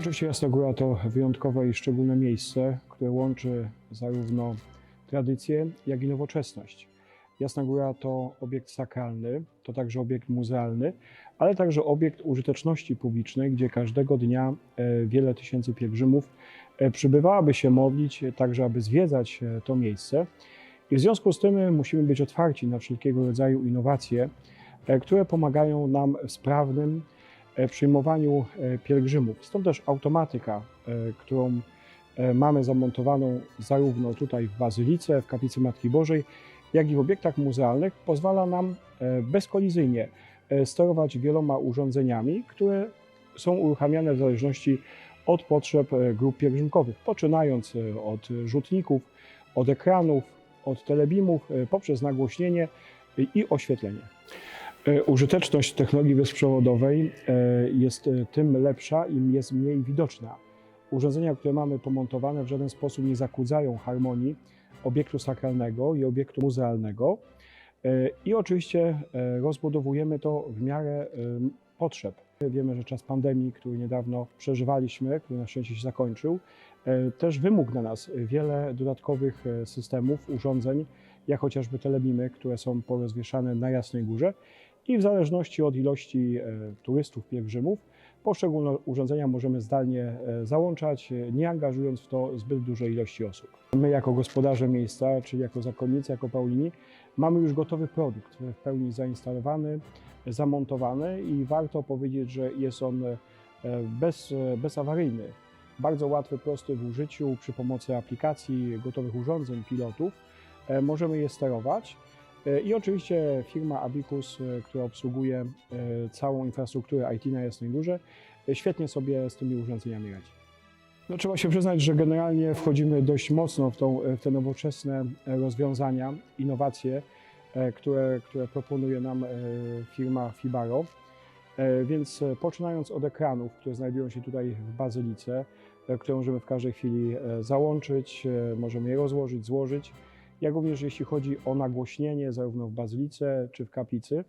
oczywiście Jasna Góra to wyjątkowe i szczególne miejsce, które łączy zarówno tradycję, jak i nowoczesność. Jasna Góra to obiekt sakralny, to także obiekt muzealny, ale także obiekt użyteczności publicznej, gdzie każdego dnia e, wiele tysięcy pielgrzymów e, przybywa, aby się modlić, e, także aby zwiedzać to miejsce. I w związku z tym musimy być otwarci na wszelkiego rodzaju innowacje, które pomagają nam w sprawnym przyjmowaniu e, pielgrzymów. Stąd też automatyka, e, którą e, mamy zamontowaną zarówno tutaj w Bazylice, w Kaplicy Matki Bożej, jak i w obiektach muzealnych, pozwala nam e, bezkolizyjnie e, sterować wieloma urządzeniami, które są uruchamiane w zależności od potrzeb e, grup pielgrzymkowych, poczynając e, od rzutników, od ekranów, od telebimów, e, poprzez nagłośnienie e, i oświetlenie. E, Użyteczność technologii bezprzewodowej e, jest e, tym lepsza, im jest mniej widoczna. Urządzenia, które mamy pomontowane, w żaden sposób nie zakłócają harmonii obiektu sakralnego i obiektu muzealnego. I oczywiście rozbudowujemy to w miarę potrzeb. Wiemy, że czas pandemii, który niedawno przeżywaliśmy, który na szczęście się zakończył, też wymógł na nas wiele dodatkowych systemów, urządzeń, jak chociażby telebimy, które są porozwieszane na Jasnej Górze i w zależności od ilości e, turystów, pielgrzymów, poszczególne urządzenia możemy zdalnie e, załączać, e, nie angażując w to zbyt dużej ilości osób. My jako gospodarze miejsca, czyli jako zakonnicy, jako Paulini, mamy już gotowy produkt, w pełni zainstalowany, zamontowany i warto powiedzieć, że jest on bez, bezawaryjny. Bardzo łatwy, prosty w użyciu przy pomocy aplikacji, gotowych urządzeń, pilotów. Możemy je sterować. E, I oczywiście firma Abicus, e, która obsługuje e, całą infrastrukturę IT na Jasnej Górze, świetnie sobie z tymi urządzeniami radzi. No, trzeba się przyznać, że generalnie wchodzimy dość mocno w, tą, w te nowoczesne rozwiązania, innowacje, które, które proponuje nam firma Fibaro. Więc poczynając od ekranów, które znajdują się tutaj w bazylice, które możemy w każdej chwili załączyć, możemy je rozłożyć, złożyć, jak również jeśli chodzi o nagłośnienie zarówno w bazylice czy w kaplicy,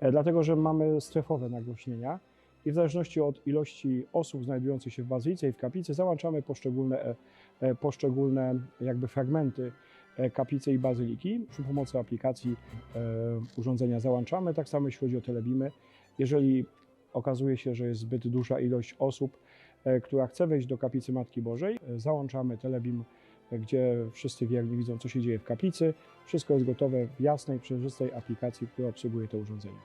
e, dlatego że mamy strefowe nagłośnienia i w zależności od ilości osób znajdujących się w bazylice i w kaplicy załączamy poszczególne, e, e, poszczególne jakby fragmenty kaplicy i bazyliki. Przy pomocy aplikacji urządzenia załączamy, tak samo jeśli chodzi o telebimy. Jeżeli okazuje się, że jest zbyt duża ilość osób, która chce wejść do kaplicy Matki Bożej, załączamy telebim, gdzie wszyscy wierni widzą, co się dzieje w kaplicy. Wszystko jest gotowe w jasnej, przejrzystej aplikacji, która obsługuje to urządzenie.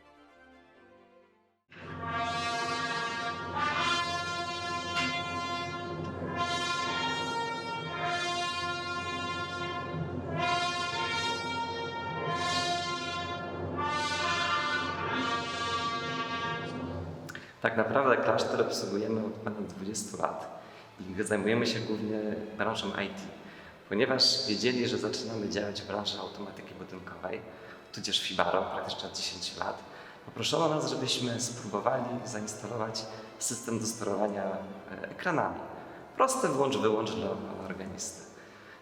Tak naprawdę klasztor obsługujemy od ponad 20 lat i zajmujemy się głównie branżą IT, ponieważ wiedzieli, że zaczynamy działać w branży automatyki budynkowej, tudzież Fibaro praktycznie od 10 lat. Poproszono nas, żebyśmy spróbowali zainstalować system do sterowania e, ekranami. Proste włącz-wyłącz dla organisty.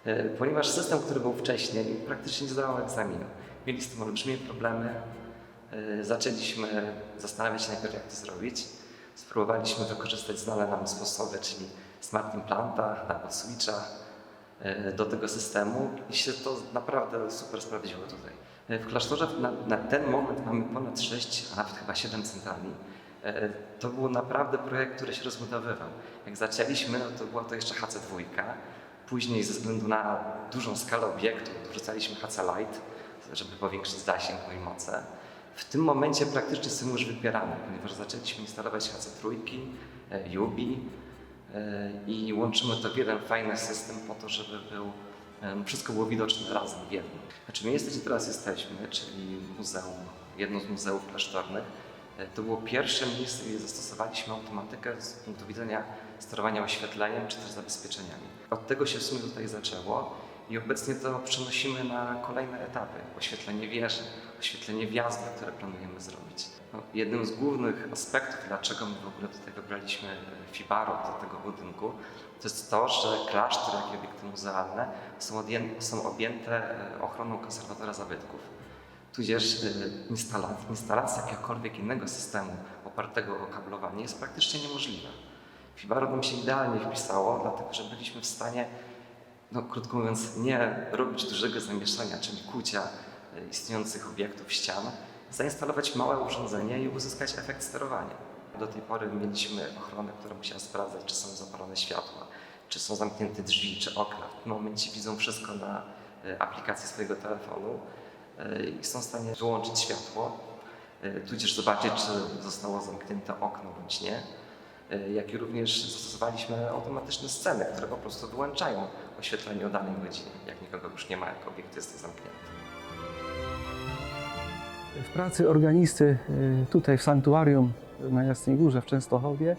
E, Ponieważ system, który był wcześniej, praktycznie nie zdawał egzaminu. Mieli z tym olbrzymie problemy, E, Zaczęliśmy zastanawiać się najpierw, jak to zrobić. Spróbowaliśmy wykorzystać znane nam sposoby, czyli smart implanta, napad switcha do tego systemu i się to naprawdę super sprawdziło tutaj. E, W klasztorze na, na ten moment mamy ponad 6, a nawet chyba 7 centrali. E, To był naprawdę projekt, który się rozbudowywał. Jak zaczęliśmy, no to była to jeszcze HC2. Później ze względu na dużą skalę obiektu dorzucaliśmy HC Lite, żeby powiększyć zasięg i moce. W tym momencie praktycznie są już wybierane, ponieważ zaczęliśmy instalować HC3, e, Yubi e, i łączymy to w jeden fajny system po to, żeby był, e, wszystko było widoczne razem w jednym. Znaczy miejsce, gdzie teraz jesteśmy, czyli muzeum, jedno z muzeów klasztornych, e, to było pierwsze miejsce, gdzie zastosowaliśmy automatykę z punktu widzenia sterowania oświetleniem czy też zabezpieczeniami. Od tego się w sumie tutaj zaczęło i obecnie to przenosimy na kolejne etapy. Oświetlenie wieży, oświetlenie wjazdu, które planujemy zrobić. No, jednym z głównych aspektów, dlaczego my w ogóle tutaj wybraliśmy e, Fibaro do tego budynku, to jest to, że klasztor, jak i obiekty muzealne są, są objęte e, ochroną konserwatora zabytków. Tudzież e, instalacja, instalacja jakiegokolwiek innego systemu opartego o kablowanie jest praktycznie niemożliwa. Fibaro nam się idealnie wpisało, dlatego że byliśmy w stanie, no krótko mówiąc, nie robić dużego zamieszania, czyli kucia e, istniejących obiektów ścian, zainstalować małe urządzenie i uzyskać efekt sterowania. Do tej pory mieliśmy ochronę, która musiała sprawdzać, czy są zapalone światła, czy są zamknięte drzwi, czy okna. W tym momencie widzą wszystko na e, aplikacji swojego telefonu e, i są w stanie wyłączyć światło, tudzież zobaczyć, czy zostało zamknięte okno bądź nie. E, Jak i również zastosowaliśmy automatyczne sceny, które po prostu wyłączają oświetlenie o danej godzinie, jak nikogo już nie ma, jak obiekt jest zamknięty. W pracy organisty y, tutaj w sanktuarium na Jasnej Górze w Częstochowie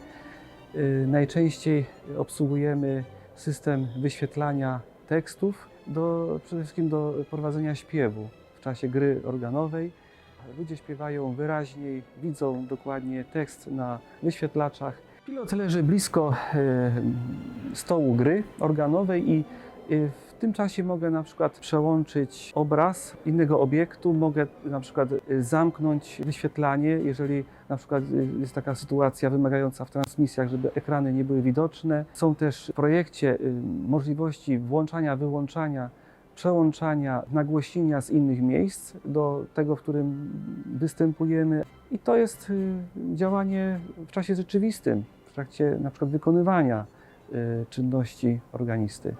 y, najczęściej obsługujemy system wyświetlania tekstów do, przede wszystkim do prowadzenia śpiewu w czasie gry organowej. Ludzie śpiewają wyraźniej, widzą dokładnie tekst na wyświetlaczach. Pilot leży blisko y, stołu gry organowej i y, w tym czasie mogę na przykład przełączyć obraz innego obiektu, mogę na przykład y, zamknąć wyświetlanie, jeżeli na przykład jest taka sytuacja wymagająca w transmisjach, żeby ekrany nie były widoczne. Są też w projekcie możliwości włączania, wyłączania, przełączania nagłośnienia z innych miejsc do tego, w którym występujemy. I to jest działanie w czasie rzeczywistym, w trakcie na przykład wykonywania y, czynności organisty.